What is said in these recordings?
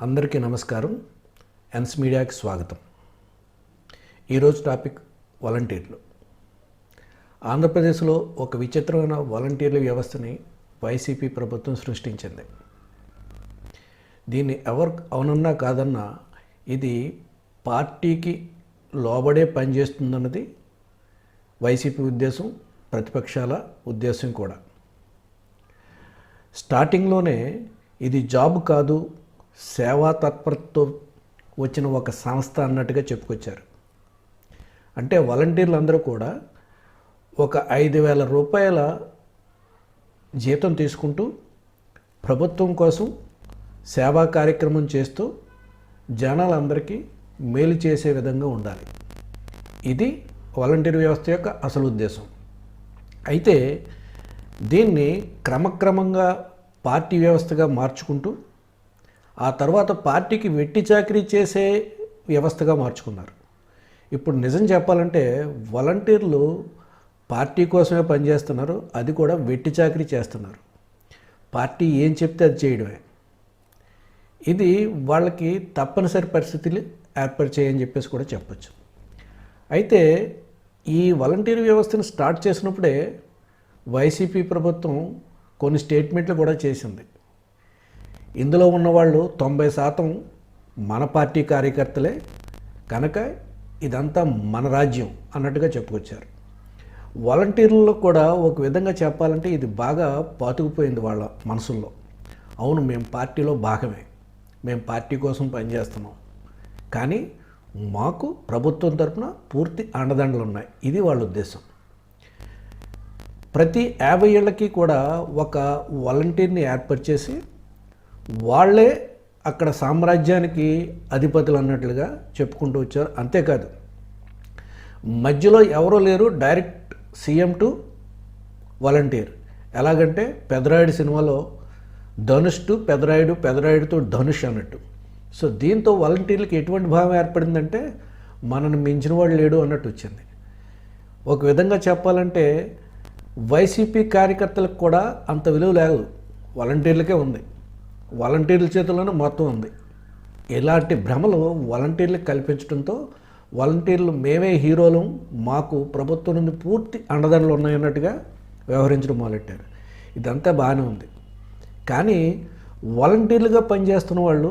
అందరికీ నమస్కారం. ఎన్స్ మీడియాకి స్వాగతం. ఈరోజు టాపిక్ వాలంటీర్లు. ఆంధ్రప్రదేశ్లో ఒక విచిత్రమైన వాలంటీర్ల వ్యవస్థని వైసీపీ ప్రభుత్వం సృష్టించింది. దీన్ని ఎవరు అవునన్నా కాదన్నా ఇది పార్టీకి లోబడే పనిచేస్తుందన్నది వైసీపీ ఉద్దేశం ప్రతిపక్షాల ఉద్దేశం కూడా. స్టార్టింగ్లోనే ఇది జాబ్ కాదు సేవా తత్పరతో వచ్చిన ఒక సంస్థ అన్నట్టుగా చెప్పుకొచ్చారు. అంటే వాలంటీర్లు అందరూ కూడా ఒక ఐదు వేల రూపాయల జీతం తీసుకుంటూ ప్రభుత్వం కోసం సేవా కార్యక్రమం చేస్తూ జనాలందరికీ మేలు చేసే విధంగా ఉండాలి. ఇది వాలంటీర్ వ్యవస్థ యొక్క అసలు ఉద్దేశం. అయితే దీన్ని క్రమక్రమంగా పార్టీ వ్యవస్థగా మార్చుకుంటూ ఆ తర్వాత పార్టీకి వెట్టి చాకరీ చేసే వ్యవస్థగా మార్చుకున్నారు. ఇప్పుడు నిజం చెప్పాలంటే వాలంటీర్లు పార్టీ కోసమే పనిచేస్తున్నారు అది కూడా వెట్టి చాకరీ చేస్తున్నారు. పార్టీ ఏం చెప్తే అది చేయడమే. ఇది వాళ్ళకి తప్పనిసరి పరిస్థితులు ఏర్పరిచాయని చెప్పేసి కూడా చెప్పచ్చు. అయితే ఈ వాలంటీర్ వ్యవస్థను స్టార్ట్ చేసినప్పుడే వైసీపీ ప్రభుత్వం కొన్ని స్టేట్మెంట్లు కూడా చేసింది. ఇందులో ఉన్నవాళ్ళు తొంభై శాతం మన పార్టీ కార్యకర్తలే కనుక ఇదంతా మన రాజ్యం అన్నట్టుగా చెప్పుకొచ్చారు. వాలంటీర్లలో కూడా ఒక విధంగా చెప్పాలంటే ఇది బాగా పాతుకుపోయింది వాళ్ళ మనసుల్లో. అవును మేము పార్టీలో భాగమే. మేము పార్టీ కోసం పనిచేస్తున్నాం. కానీ మాకు ప్రభుత్వం తరఫున పూర్తి అండదండలు ఉన్నాయి. ఇది వాళ్ళ ఉద్దేశం. ప్రతి యాభై ఏళ్ళకి కూడా ఒక వాలంటీర్ని చేసి వాళ్ళే అక్కడ సామ్రాజ్యానికి అధిపతులు అన్నట్లుగా చెప్పుకుంటూ వచ్చారు. అంతేకాదు మధ్యలో ఎవరో లేరు డైరెక్ట్ సీఎం టు వాలంటీర్. ఎలాగంటే పెదరాయుడు సినిమాలో ధనుష్ టు పెదరాయుడు పెదరాయుడుతో ధనుష్ అన్నట్టు. సో దీంతో వాలంటీర్లకి ఎటువంటి భావం ఏర్పడిందంటే మనను మించిన వాడు లేడు అన్నట్టు వచ్చింది. ఒక విధంగా చెప్పాలంటే వైసీపీ కార్యకర్తలకు కూడా అంత విలువ లేదు. వాలంటీర్లకే ఉంది. వాలంటీర్ల చేతుల్లోనే మొత్తం ఉంది. ఇలాంటి భ్రమలు వాలంటీర్లకు కల్పించడంతో వాలంటీర్లు మేమే హీరోలు మాకు ప్రభుత్వం నుండి పూర్తి అండదండలు ఉన్నాయన్నట్టుగా వ్యవహరించడం మొదలెట్టారు. ఇదంతా బాగానే ఉంది. కానీ వాలంటీర్లుగా పనిచేస్తున్న వాళ్ళు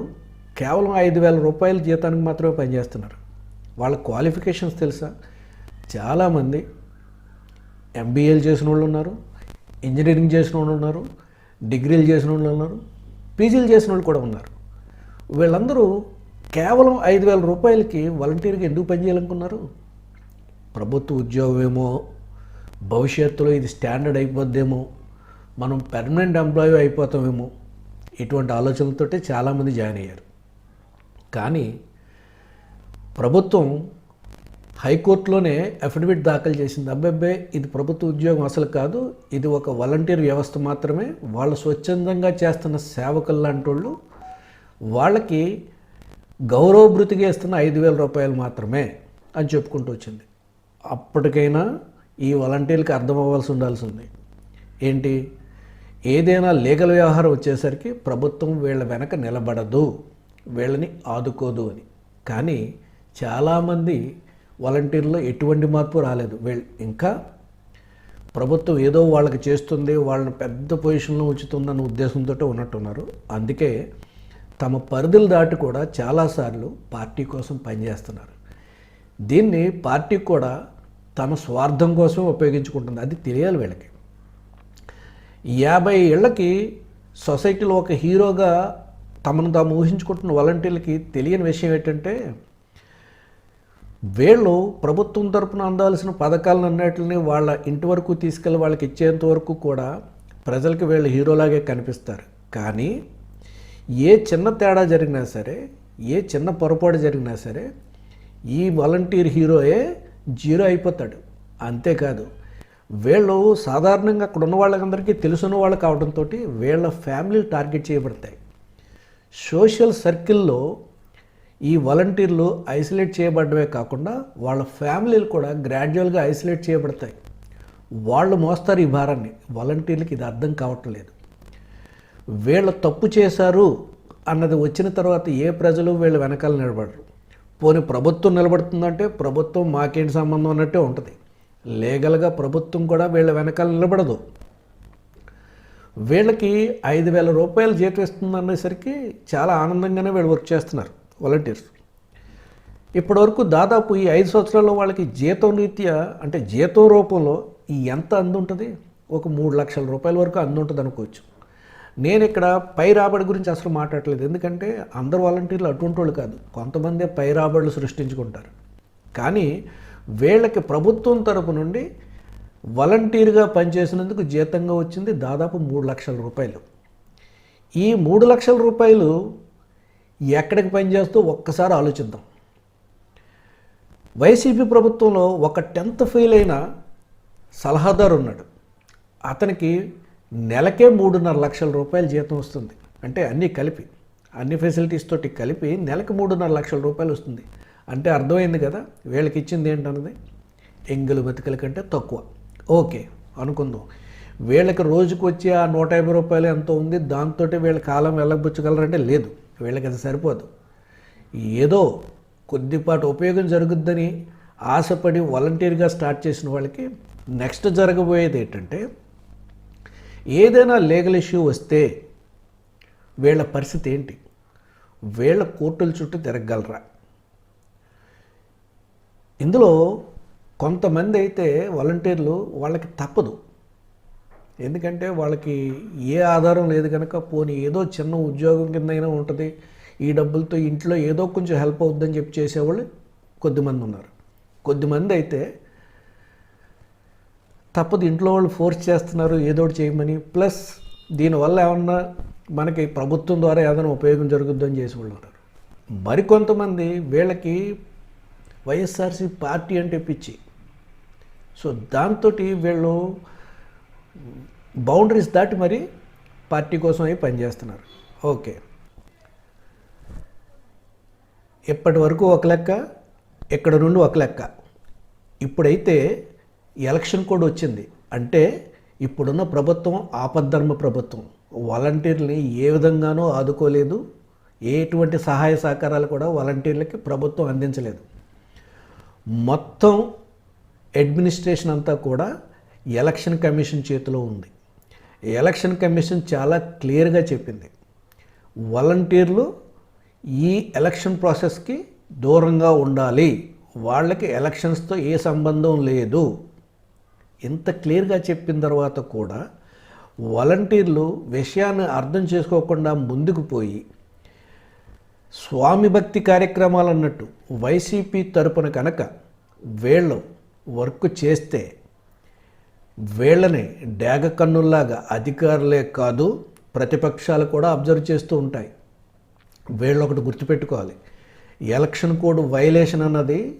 కేవలం ఐదు వేల రూపాయల జీతానికి మాత్రమే పనిచేస్తున్నారు. వాళ్ళ క్వాలిఫికేషన్స్ తెలుసా? చాలామంది ఎంబీఏలు చేసిన వాళ్ళు ఉన్నారు ఇంజనీరింగ్ చేసిన వాళ్ళు ఉన్నారు డిగ్రీలు చేసిన వాళ్ళు ఉన్నారు పీజీలు చేసిన వాళ్ళు కూడా ఉన్నారు. వీళ్ళందరూ కేవలం ఐదు వేల రూపాయలకి వాలంటీర్గా ఎందుకు పనిచేయాలనుకున్నారు? ప్రభుత్వ ఉద్యోగమేమో భవిష్యత్తులో ఇది స్టాండర్డ్ అయిపోద్దేమో మనం పెర్మనెంట్ ఎంప్లాయీ అయిపోతామేమో? ఇటువంటి ఆలోచనలతోటే చాలామంది జాయిన్ అయ్యారు. కానీ ప్రభుత్వం హైకోర్టులోనే అఫిడవిట్ దాఖలు చేసింది. అబ్బాబ్బే ఇది ప్రభుత్వ ఉద్యోగం అసలు కాదు. ఇది ఒక వాలంటీర్ వ్యవస్థ మాత్రమే. వాళ్ళు స్వచ్ఛందంగా చేస్తున్న సేవకులు లాంటి వాళ్ళు వాళ్ళకి గౌరవభృతిగా ఇస్తున్న ఐదు వేల రూపాయలు మాత్రమే అని చెప్పుకుంటూ వచ్చింది. అప్పటికైనా ఈ వాలంటీర్కి అర్థం అవ్వాల్సి ఉండాల్సి ఉంది. ఏంటి? ఏదైనా లీగల్ వ్యవహారం వచ్చేసరికి ప్రభుత్వం వీళ్ళ వెనక నిలబడదు వీళ్ళని ఆదుకోదు అని. కానీ చాలామంది వాలంటీర్లో ఎటువంటి మార్పు రాలేదు. వీళ్ళు ఇంకా ప్రభుత్వం ఏదో వాళ్ళకి చేస్తుంది వాళ్ళని పెద్ద పొజిషన్లో ఉంచుతుందన్న ఉద్దేశంతో ఉన్నట్టున్నారు. అందుకే తమ పరిధులు దాటి కూడా చాలాసార్లు పార్టీ కోసం పనిచేస్తున్నారు. దీన్ని పార్టీ కూడా తమ స్వార్థం కోసం ఉపయోగించుకుంటుంది. అది తెలియాలి వీళ్ళకి. యాభై ఏళ్ళకి సొసైటీలో ఒక హీరోగా తమను తాము ఊహించుకుంటున్న వాలంటీర్లకి తెలియని విషయం ఏంటంటే వీళ్ళు ప్రభుత్వం తరపున అందాల్సిన పథకాలను అన్నిటిని వాళ్ళ ఇంటి వరకు తీసుకెళ్ళి వాళ్ళకి ఇచ్చేంత వరకు కూడా ప్రజలకు వీళ్ళు హీరోలాగే కనిపిస్తారు. కానీ ఏ చిన్న తేడా జరిగినా సరే ఏ చిన్న పొరపాటు జరిగినా సరే ఈ వాలంటీర్ హీరోయే జీరో అయిపోతాడు. అంతేకాదు వీళ్ళు సాధారణంగా అక్కడ ఉన్న వాళ్ళందరికీ తెలుసున్న వాళ్ళు కావడంతో వీళ్ళ ఫ్యామిలీలు టార్గెట్ చేయబడతాయి. సోషల్ సర్కిల్లో ఈ వాలంటీర్లు ఐసోలేట్ చేయబడమే కాకుండా వాళ్ళ ఫ్యామిలీలు కూడా గ్రాడ్యువల్గా ఐసోలేట్ చేయబడతాయి. వాళ్ళు మోస్తారు ఈ భారాన్ని. వాలంటీర్లకి ఇది అర్థం కావటం లేదు. వీళ్ళ తప్పు చేశారు అన్నది వచ్చిన తర్వాత ఏ ప్రజలు వీళ్ళ వెనకాల నిలబడరు. పోనీ ప్రభుత్వం నిలబడుతుందంటే ప్రభుత్వం మాకేంటి సంబంధం అన్నట్టే ఉంటుంది. లీగల్గా ప్రభుత్వం కూడా వీళ్ళ వెనకాల నిలబడదు. వీళ్ళకి ఐదు వేల రూపాయలు జీతం ఇస్తుంది అనేసరికి చాలా ఆనందంగానే వీళ్ళు వర్క్ చేస్తున్నారు వాలంటీర్స్. ఇప్పటివరకు దాదాపు ఈ ఐదు సంవత్సరాల్లో వాళ్ళకి జీతం రీత్యా అంటే జీతం రూపంలో ఈ ఎంత అందుంటుంది? ఒక మూడు లక్షల రూపాయల వరకు అందుంటుంది అనుకోవచ్చు. నేను ఇక్కడ పై రాబడి గురించి అసలు మాట్లాడలేదు. ఎందుకంటే అందరు వాలంటీర్లు అటువంటి వాళ్ళు కాదు. కొంతమందే పై రాబడులు సృష్టించుకుంటారు. కానీ వీళ్ళకి ప్రభుత్వం తరపు నుండి వాలంటీర్గా పనిచేసినందుకు జీతంగా వచ్చింది దాదాపు మూడు లక్షల రూపాయలు. ఈ మూడు లక్షల రూపాయలు ఎక్కడికి పనిచేస్తూ ఒక్కసారి ఆలోచిద్దాం. వైసీపీ ప్రభుత్వంలో ఒక టెన్త్ ఫెయిల్ అయిన సలహాదారు ఉన్నాడు. అతనికి నెలకే మూడున్నర లక్షల రూపాయల జీతం వస్తుంది. అంటే అన్నీ కలిపి అన్ని ఫెసిలిటీస్ తోటి కలిపి నెలకు మూడున్నర లక్షల రూపాయలు వస్తుంది. అంటే అర్థమైంది కదా? వీళ్ళకి ఇచ్చింది ఏంటన్నది? ఎంగిలి బతుకల కంటే తక్కువ. ఓకే అనుకుందాం. వీళ్ళకి రోజుకు వచ్చి ఆ నూట యాభై రూపాయలు ఎంత ఉంది దాంతో వీళ్ళ కాలం వెళ్ళబుచ్చగలరంటే లేదు. వీళ్ళకి అది సరిపోదు. ఏదో కొద్దిపాటి ఉపయోగం జరుగుద్దని ఆశపడి వాలంటీర్గా స్టార్ట్ చేసిన వాళ్ళకి నెక్స్ట్ జరగబోయేది ఏంటంటే ఏదైనా లీగల్ ఇష్యూ వస్తే వీళ్ళ పరిస్థితి ఏంటి? వీళ్ళ కోర్టుల చుట్టూ తిరగలరా ఇందులో కొంతమంది అయితే వాలంటీర్లు వాళ్ళకి తప్పదు. ఎందుకంటే వాళ్ళకి ఏ ఆధారం లేదు కనుక పోనీ ఏదో చిన్న ఉద్యోగం కింద అయినా ఉంటుంది. ఈ డబ్బులతో ఇంట్లో ఏదో కొంచెం హెల్ప్ అవుద్దని చెప్పి చేసేవాళ్ళు కొద్దిమంది ఉన్నారు. కొద్దిమంది అయితే తప్పదు ఇంట్లో వాళ్ళు ఫోర్స్ చేస్తున్నారు ఏదో చేయమని. ప్లస్ దీనివల్ల ఏమన్నా మనకి ప్రభుత్వం ద్వారా ఏదైనా ఉపయోగం జరుగుద్దని చేసేవాళ్ళు ఉంటారు. ఉన్నారు మరికొంతమంది వీళ్ళకి వైఎస్ఆర్సీ పార్టీ అంటే పిచ్చి. సో దాంతో వీళ్ళు బౌండరీస్ దాటి మరి పార్టీ కోసం అవి పనిచేస్తున్నారు. ఓకే. ఇప్పటి వరకు ఒక లెక్క ఇక్కడ నుండి ఒక లెక్క? ఇప్పుడైతే ఎలక్షన్ కోడ్ వచ్చింది. అంటే ఇప్పుడున్న ప్రభుత్వం ఆపద్ధర్మ ప్రభుత్వం. వాలంటీర్ని ఏ విధంగానూ ఆదుకోలేదు. ఎటువంటి సహాయ సహకారాలు కూడా వాలంటీర్లకి ప్రభుత్వం అందించలేదు. మొత్తం అడ్మినిస్ట్రేషన్ అంతా కూడా ఎలక్షన్ కమిషన్ చేతిలో ఉంది. ఎలక్షన్ కమిషన్ చాలా క్లియర్గా చెప్పింది. వాలంటీర్లు ఈ ఎలక్షన్ ప్రాసెస్కి దూరంగా ఉండాలి. వాళ్ళకి ఎలక్షన్స్తో ఏ సంబంధం లేదు. ఇంత క్లియర్గా చెప్పిన తర్వాత కూడా వాలంటీర్లు విషయాన్ని అర్థం చేసుకోకుండా ముందుకు పోయి స్వామి భక్తి కార్యక్రమాలు అన్నట్టు వైసీపీ తరపున కనుక వీళ్ళు వర్క్ చేస్తే వీళ్ళని డేగ కన్నుల్లాగా అధికారులే కాదు ప్రతిపక్షాలు కూడా అబ్జర్వ్ చేస్తూ ఉంటాయి. వీళ్ళు ఒకటి గుర్తుపెట్టుకోవాలి. ఎలక్షన్ కోడ్ వైలేషన్ అన్నది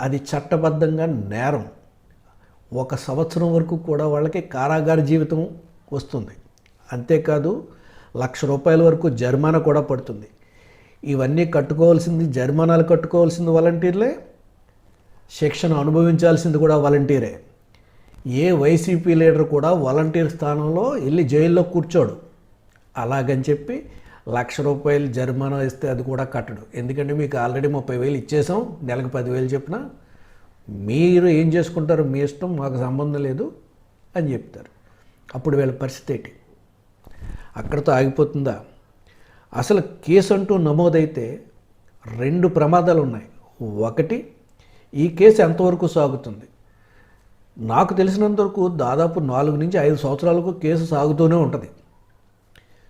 అది చట్టబద్ధంగా నేరం. ఒక సంవత్సరం వరకు కూడా వాళ్ళకి కారాగార జీవితం వస్తుంది. అంతేకాదు లక్ష రూపాయల వరకు జరిమానా కూడా పడుతుంది. ఇవన్నీ కట్టుకోవాల్సింది జరిమానాలు కట్టుకోవాల్సింది వాలంటీర్లే శిక్షణ అనుభవించాల్సింది కూడా వాలంటీరే ఏ వైసీపీ లీడర్ కూడా వాలంటీర్ స్థానంలో వెళ్ళి జైల్లో కూర్చోడు. అలాగని చెప్పి లక్ష రూపాయలు జరిమానా ఇస్తే అది కూడా కట్టడు. ఎందుకంటే మీకు ఆల్రెడీ ముప్పై వేలు ఇచ్చేసాం నెలకు పదివేలు చెప్పిన. మీరు ఏం చేసుకుంటారు మీ ఇష్టం మాకు సంబంధం లేదు అని చెప్తారు. అప్పుడు వీళ్ళ పరిస్థితి ఏంటి? అక్కడితో ఆగిపోతుందా? అసలు కేసు అంటూ నమోదైతే రెండు ప్రమాదాలు ఉన్నాయి ఒకటి ఈ కేసు ఎంతవరకు సాగుతుంది? నాకు తెలిసినంతవరకు దాదాపు నాలుగు నుంచి ఐదు సంవత్సరాలకు కేసు సాగుతూనే ఉంటుంది.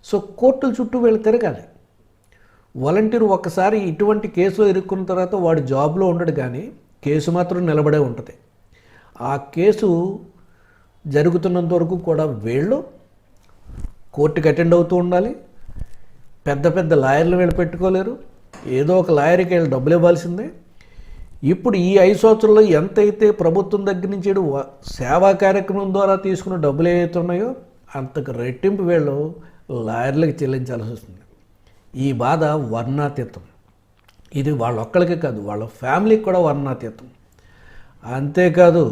సో కోర్టుల చుట్టూ వీళ్ళు తిరగాలి. వాలంటీర్ ఒక్కసారి ఇటువంటి కేసులో ఇరుక్కున్న తర్వాత వాడు జాబ్లో ఉండడు కానీ కేసు మాత్రం నిలబడే ఉంటుంది. ఆ కేసు జరుగుతున్నంత వరకు కూడా వీళ్ళు కోర్టుకి అటెండ్ అవుతూ ఉండాలి. పెద్ద పెద్ద లాయర్లు వీళ్ళు పెట్టుకోలేరు. ఏదో ఒక లాయర్కి వీళ్ళు డబ్బులు ఇవ్వాల్సిందే. ఇప్పుడు ఈ ఐదు సంవత్సరంలో ఎంతైతే ప్రభుత్వం దగ్గర నుంచి సేవా కార్యక్రమం ద్వారా తీసుకున్న డబ్బులు ఏవైతే ఉన్నాయో అంతకు రెట్టింపు వీళ్ళు లాయర్లకు చెల్లించాల్సి వస్తుంది. ఈ బాధ వర్ణాతీతం. ఇది వాళ్ళొక్కడికే కాదు వాళ్ళ ఫ్యామిలీకి కూడా వర్ణాతీతం. అంతేకాదు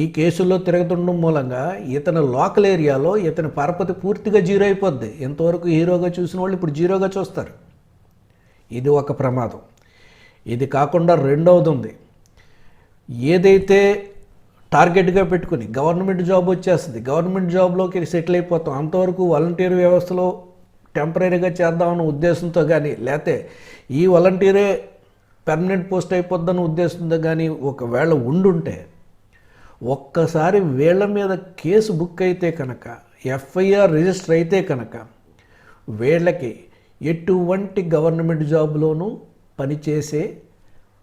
ఈ కేసుల్లో తిరగతుండడం మూలంగా ఇతని లోకల్ ఏరియాలో ఇతని పరపతి పూర్తిగా జీరో అయిపోద్ది. ఎంతవరకు హీరోగా చూసిన వాళ్ళు ఇప్పుడు జీరోగా చూస్తారు. ఇది ఒక ప్రమాదం. ఇది కాకుండా రెండవది ఉంది. ఏదైతే టార్గెట్గా పెట్టుకుని గవర్నమెంట్ జాబ్ వచ్చేస్తుంది గవర్నమెంట్ జాబ్లోకి సెటిల్ అయిపోతాం అంతవరకు వాలంటీర్ వ్యవస్థలో టెంపరీగా చేద్దామన్న ఉద్దేశంతో కానీ లేతే ఈ వాలంటీరే పెర్మనెంట్ పోస్ట్ అయిపోద్దన్న ఉద్దేశంతో కానీ ఒకవేళ ఉండుంటే ఒక్కసారి వీళ్ళ మీద కేసు బుక్ అయితే కనుక ఎఫ్ఐఆర్ రిజిస్టర్ అయితే కనుక వీళ్ళకి ఎటువంటి గవర్నమెంట్ జాబ్లోనూ పనిచేసే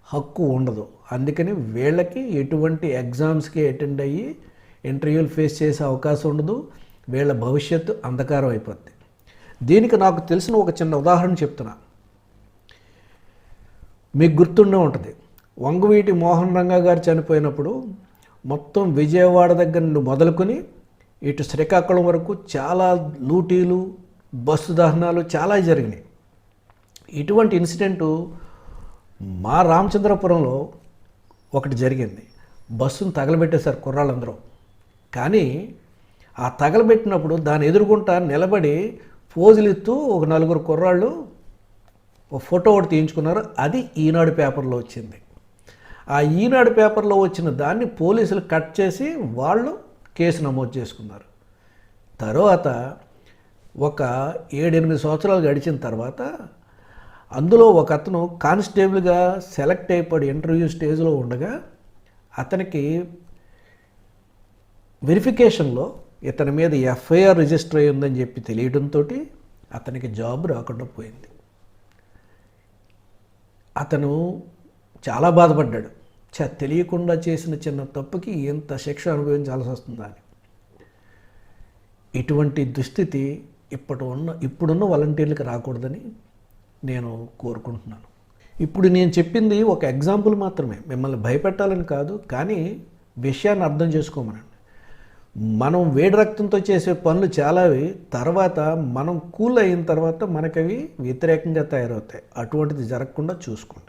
హక్కు ఉండదు. అందుకని వీళ్ళకి ఎటువంటి ఎగ్జామ్స్కి అటెండ్ అయ్యి ఇంటర్వ్యూలు ఫేస్ చేసే అవకాశం ఉండదు. వీళ్ళ భవిష్యత్తు అంధకారం అయిపోద్ది. దీనికి నాకు తెలిసిన ఒక చిన్న ఉదాహరణ చెప్తున్నా. మీకు గుర్తుండే ఉంటుంది. వంగవీటి మోహన్ రంగా గారు చనిపోయినప్పుడు మొత్తం విజయవాడ దగ్గర నుండి మొదలుకొని ఇటు శ్రీకాకుళం వరకు చాలా లూటీలు బస్సు దహనాలు చాలా జరిగినాయి. ఇటువంటి ఇన్సిడెంటు మా రామచంద్రపురంలో ఒకటి జరిగింది. బస్సును తగలబెట్టేశారు కుర్రాళ్ళందరూ. కానీ ఆ తగలబెట్టినప్పుడు దాని ఎదుర్కొంటా నిలబడి పోజులు ఇస్తూ ఒక నలుగురు కుర్రాళ్ళు ఒక ఫోటో ఒకటి తీయించుకున్నారు. అది ఈనాడు పేపర్లో వచ్చింది. ఆ ఈనాడు పేపర్లో వచ్చిన దాన్ని పోలీసులు కట్ చేసి వాళ్ళు కేసు నమోదు చేసుకున్నారు. తర్వాత ఒక ఏడెనిమిది సంవత్సరాలు గడిచిన తర్వాత అందులో ఒక అతను కానిస్టేబుల్గా సెలెక్ట్ అయిపోయి ఇంటర్వ్యూ స్టేజ్లో ఉండగా అతనికి వెరిఫికేషన్లో ఇతని మీద ఎఫ్ఐఆర్ రిజిస్టర్ అయి ఉందని చెప్పి తెలియడంతో అతనికి జాబ్ రాకుండా పోయింది. అతను చాలా బాధపడ్డాడు. చ తెలియకుండా చేసిన చిన్న తప్పుకి ఎంత శిక్ష అనుభవించాల్సి వస్తుందా అని. ఇటువంటి దుస్థితి ఇప్పటి ఉన్న ఇప్పుడున్న వాలంటీర్లకు రాకూడదని నేను కోరుకుంటున్నాను. ఇప్పుడు నేను చెప్పింది ఒక ఎగ్జాంపుల్ మాత్రమే. మిమ్మల్ని భయపెట్టాలని కాదు కానీ విషయాన్ని అర్థం చేసుకోమనండి. మనం వేడి రక్తంతో చేసే పనులు చాలావి తర్వాత మనం కూల్ అయిన తర్వాత మనకవి వ్యతిరేకంగా తయారవుతాయి. అటువంటిది జరగకుండా చూసుకోండి.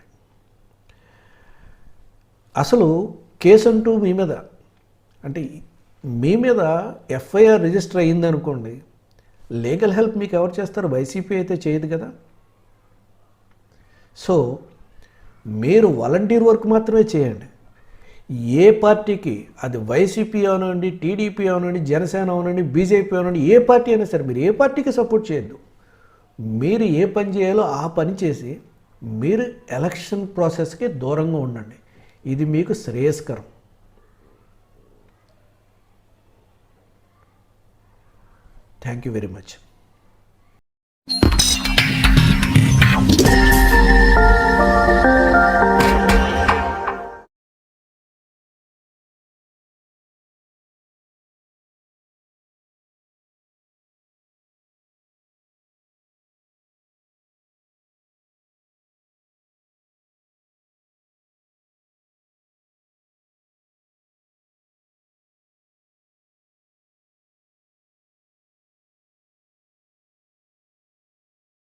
అసలు కేసు అంటూ మీ మీద అంటే మీ మీద ఎఫ్ఐఆర్ రిజిస్టర్ అయ్యింది అనుకోండి లీగల్ హెల్ప్ మీకు ఎవరు చేస్తారు? వైసీపీ అయితే చేయదు కదా. సో మీరు వాలంటీర్ వర్క్ మాత్రమే చేయండి. ఏ పార్టీకి అది వైసీపీ అవనండి టీడీపీ అవనండి జనసేన అవనండి బీజేపీ అవనండి ఏ పార్టీ అయినా సరే మీరు ఏ పార్టీకి సపోర్ట్ చేయొద్దు. మీరు ఏ పని చేయాలో ఆ పని చేసి మీరు ఎలక్షన్ ప్రాసెస్కి దూరంగా ఉండండి. ఇది మీకు శ్రేయస్కరం. Thank you very much